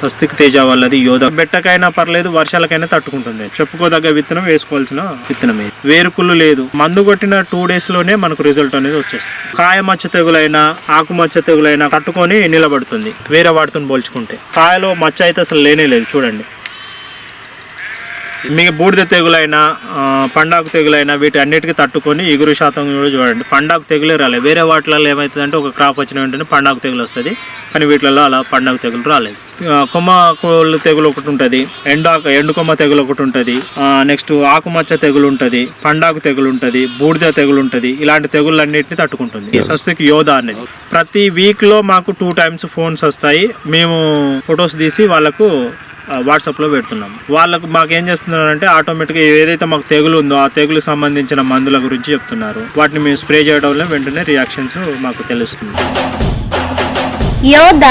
స్వస్తిక్ తేజ వాళ్ళది యోధ. బెట్టకైనా పర్లేదు వర్షాలకైనా తట్టుకుంటుంది. చెప్పుకోదగ్గ విత్తనం వేసుకోవాల్సిన విత్తనం ఇది వేరుకుళ్ళు లేదు. మందు కొట్టిన టూ డేస్లోనే మనకు రిజల్ట్ అనేది వచ్చేస్తుంది. కాయ మచ్చ తెగులైనా ఆకు మచ్చ తెగులైనా తట్టుకొని నిలబడుతుంది. వేరే వాటితో పోల్చుకుంటే. కాయలో మచ్చ అయితే అసలు లేనే లేదు. చూడండి. మీకు బూడిద తెగులైనా పండాకు తెగులైనా వీటి అన్నిటికీ తట్టుకొని ఎగురు శాతం కూడా చూడండి. పండాకు తెగులే రాలేదు. వేరే వాటిలలో ఏమవుతుందంటే ఒక క్రాప్ వచ్చిన వెంటనే పండాకు తెగులు వస్తుంది. కానీ వీటిలలో అలా పండాకు తెగులు రాలేదు. కొమ్మ కోళ్ళు తెగులు ఒకటి ఉంటుంది. ఎండాకు ఎండు కొమ్మ తెగులు ఒకటి ఉంటుంది. నెక్స్ట్ ఆకుమచ్చ తెగులు ఉంటుంది. పండాకు తెగులు ఉంటుంది. బూడిద తెగులు ఉంటుంది. ఇలాంటి తెగుళ్ళన్నిటిని తట్టుకుంటుంది. స్వస్తికి యోధ అనేది. ప్రతి వీక్లో మాకు టూ టైమ్స్ ఫోన్స్ వస్తాయి. మేము ఫొటోస్ తీసి వాళ్ళకు వాట్సాప్లో పెడుతున్నాం వాళ్ళకు మాకు ఏం చేస్తున్నారంటే ఆటోమేటిక్గా ఏదైతే మాకు తెగులు ఉందో ఆ తెగులు సంబంధించిన మందుల గురించి చెప్తున్నారు. వాటిని మేము స్ప్రే చేయడం వల్ల వెంటనే రియాక్షన్స్ మాకు తెలుస్తుంది. యోధ